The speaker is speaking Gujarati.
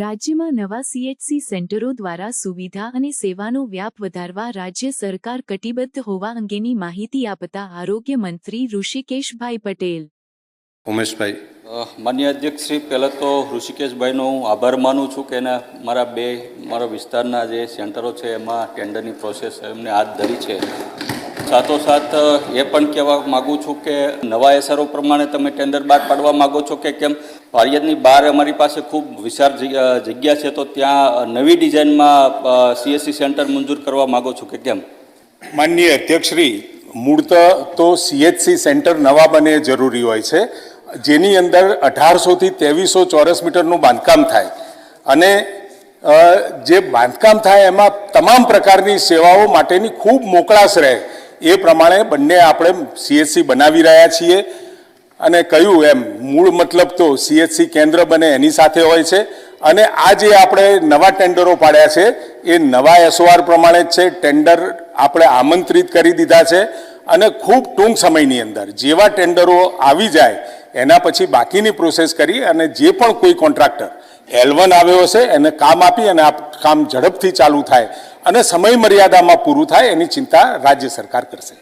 રાજ્યમાં નવા સીએચસી સેન્ટરો દ્વારા સુવિધા અને સેવાનો વ્યાપ વધારવા રાજ્ય સરકાર કટિબદ્ધ હોવા અંગેની માહિતી આપતા આરોગ્ય મંત્રી ઋષિકેશભાઈ પટેલ. ઉમેશભાઈ. માન્ય અધ્યક્ષ શ્રી પહેલાં તો ઋષિકેશભાઈનો હું આભાર માનું છું કે એના મારા બે મારા વિસ્તારના જે સેન્ટરો છે એમાં ટેન્ડરની પ્રોસેસ એમને હાથ ધરી છે. સાથોસાથ, એ પણ કહેવા માગું છું કે નવા એસઆરઓ પ્રમાણે તમે ટેન્ડર બહાર પાડવા માગો છો કે કેમ? પારિયદની બહાર અમારી પાસે ખૂબ વિશાળ જગ્યા છે, તો ત્યાં નવી ડિઝાઇનમાં સીએસસી સેન્ટર મંજૂર કરવા માગો છો કે કેમ? માનનીય અધ્યક્ષશ્રી, મૂળત તો સીએચસી સેન્ટર નવા બને જરૂરી હોય છે, જેની અંદર અઢારસોથી ત્રેવીસો ચોરસ મીટરનું બાંધકામ થાય. અને જે બાંધકામ થાય એમાં તમામ પ્રકારની સેવાઓ માટેની ખૂબ મોકળાશ રહે. એ પ્રમાણે બંને આપણે સીએચસી બનાવી રહ્યા છીએ. અને કહ્યું એમ, મૂળ મતલબ તો સીએચસી કેન્દ્ર બને એની સાથે હોય છે. અને આ જે આપણે નવા ટેન્ડરો પાડ્યા છે, એ નવા એસઓઆર પ્રમાણે જ છે. ટેન્ડર આપણે આમંત્રિત કરી દીધા છે. અને ખૂબ ટૂંક સમયની અંદર જેવા ટેન્ડરો આવી જાય, એના પછી બાકીની પ્રોસેસ કરી અને જે પણ કોઈ કોન્ટ્રાક્ટર એલ વન આવ્યો હશે, એને કામ આપી અને આ કામ ઝડપથી ચાલુ થાય. અને સમય મર્યાદામાં પૂરું થાય એની ચિંતા રાજ્ય સરકાર કરશે.